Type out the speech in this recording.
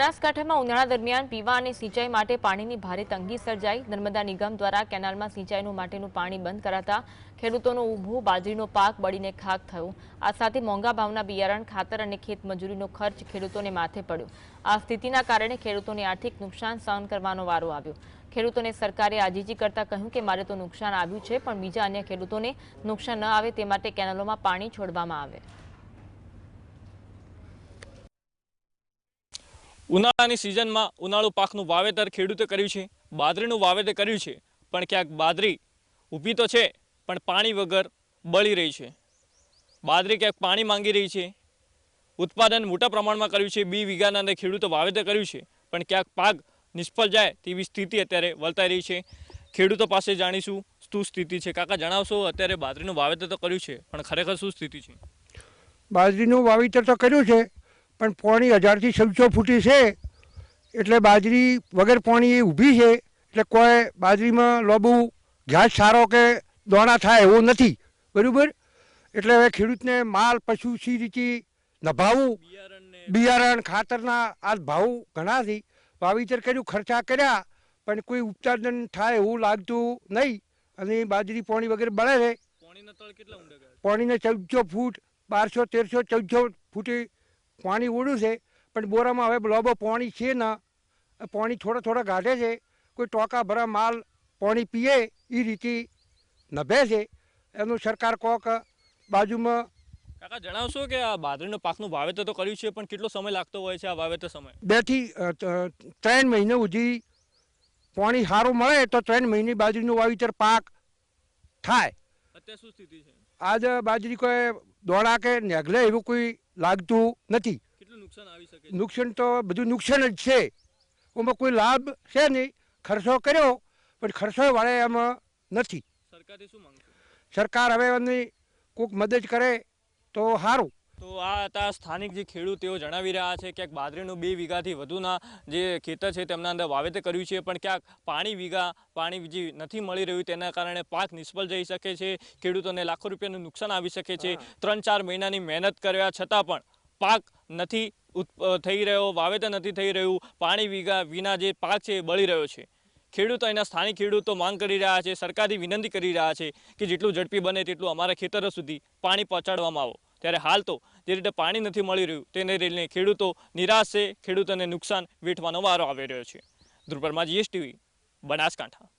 બનાસકાંઠામાં ઉનાળા દરમિયાન પીવા અને સિંચાઈ માટે પાણીની ભારે તંગી સર્જાઈ. નર્મદા નિગમ દ્વારા કેનાલમાં સિંચાઈનું માટેનું પાણી બંધ કરાતા ખેડૂતોનો ઊભું બાજરીનો પાક બળીને ખાક થયો. આ સાથે મોંઘા ભાવના બિયારણ, ખાતર અને ખેત મજૂરીનો ખર્ચ ખેડૂતોને માથે પડ્યો. આ સ્થિતિના કારણે ખેડૂતોને આર્થિક નુકસાન સહન કરવાનો વારો આવ્યો. ખેડૂતોને સરકારે આજીજી કરતા કહ્યું કે, મારે તો નુકસાન આવ્યું છે, પણ બીજા અન્ય ખેડૂતોને નુકસાન ન આવે તે માટે કેનાલોમાં પાણી છોડવામાં આવે. ઉનાળાની સિઝનમાં ઉનાળુ પાકનું વાવેતર ખેડૂતે કર્યું છે બાદરીનું વાવેતર કર્યું છે, પણ ક્યાંક બાદરી ઊભી તો છે, પણ પાણી વગર બળી રહી છે. બાદરી ક્યાંક પાણી માંગી રહી છે. ઉત્પાદન મોટા પ્રમાણમાં કર્યું છે, બી વીઘાના અંદર ખેડૂતો વાવેતર કર્યું છે, પણ ક્યાંક પાક નિષ્ફળ જાય તેવી સ્થિતિ અત્યારે વર્તાઈ રહી છે. ખેડૂતો પાસે જાણીશું શું સ્થિતિ છે. કાકા, જણાવશો અત્યારે બાદરીનું વાવેતર તો કર્યું છે, પણ ખરેખર શું સ્થિતિ છે? બાજરીનું વાવેતર તો કર્યું છે પણ પોણી હજારથી છસો ફૂટી છે. એટલે બાજરી વગર પોણી એ ઊભી છે. એટલે કોઈ બાજરીમાં લોબુ ઘાસ સારો કે દોણા થાય એવો નથી. બરાબર? એટલે હવે ખેડૂતને માલ પશુ સી રીતે નભાવવું બિયારણ ખાતરના આ ભાવ ઘણા છે. વાવેતર કર્યું ખર્ચા કર્યા પણ કોઈ ઉત્પાદન થાય એવું લાગતું નહીં. અને બાજરી પોણી વગેરે બળે છે. પાણીને ચૌદસો ફૂટ બારસો તેરસો ચૌદસો ફૂટે પાણી ઉડ્યું છે પણ બોરામાં હવે લોબો પાણી છે ન. પાણી થોડા થોડા ગાઢે છે કોઈ ટોકા ભરા માલ પાણી પીએ એ રીતે નભે છે. એનું સરકાર કોક બાજુમાં કાકા જણાવશો કે આ બાજરીનો પાકનું વાવેતર તો કર્યું છે પણ કેટલો સમય લાગતો હોય છે આ વાવેતર સમય? બેથી ત્રણ મહિના સુધી પાણી સારું મળે તો ત્રણ મહિને બાજરીનું વાવેતર પાક થાય. અત્યારે શું સ્થિતિ છે? આજ બાજરી કોઈ દોડા કે નેગલે એવું કોઈ લાગતું નથી. કેટલું નુકસાન આવી શકે નુકસાન તો બધું નુકસાન જ છે. એમાં કોઈ લાભ છે નહીં. ખર્ચો કર્યો પણ ખર્ચો વાળે એમાં નથી. સરકારથી શું માંગશો? સરકાર હવે એમની કોઈક મદદ કરે તો સારું. તો આ હતા સ્થાનિક જે ખેડૂત જણાવી રહ્યા છે ક્યાંક બાદરીનું બે વીઘાથી વધુના જે ખેતર છે તેમના અંદર વાવેતર કર્યું છે પણ ક્યાંક પાણી વીઘા પાણી જે નથી મળી રહ્યું તેના કારણે પાક નિષ્ફળ જઈ શકે છે ખેડૂતોને લાખો રૂપિયાનું નુકસાન આવી શકે છે. ત્રણ ચાર મહિનાની મહેનત કર્યા છતાં પણ પાક નથી થઈ રહ્યો વાવેતર નથી થઈ રહ્યું પાણી વીઘા વિના જે પાક છે એ બળી રહ્યો છે. ખેડૂતો એના સ્થાનિક ખેડૂતો માંગ કરી રહ્યા છે સરકારથી વિનંતી કરી રહ્યા છે કે જેટલું ઝડપી બને તેટલું અમારા ખેતરો સુધી પાણી પહોંચાડવામાં આવો. ત્યારે હાલ તો જે રીતે પાણી નથી મળી રહ્યું તેને લઈને ખેડૂતો નિરાશ છે. ખેડૂતોને નુકસાન વેઠવાનો વારો આવી રહ્યો છે. ધ્રુપરમાં જીએસટીવી બનાસકાંઠા.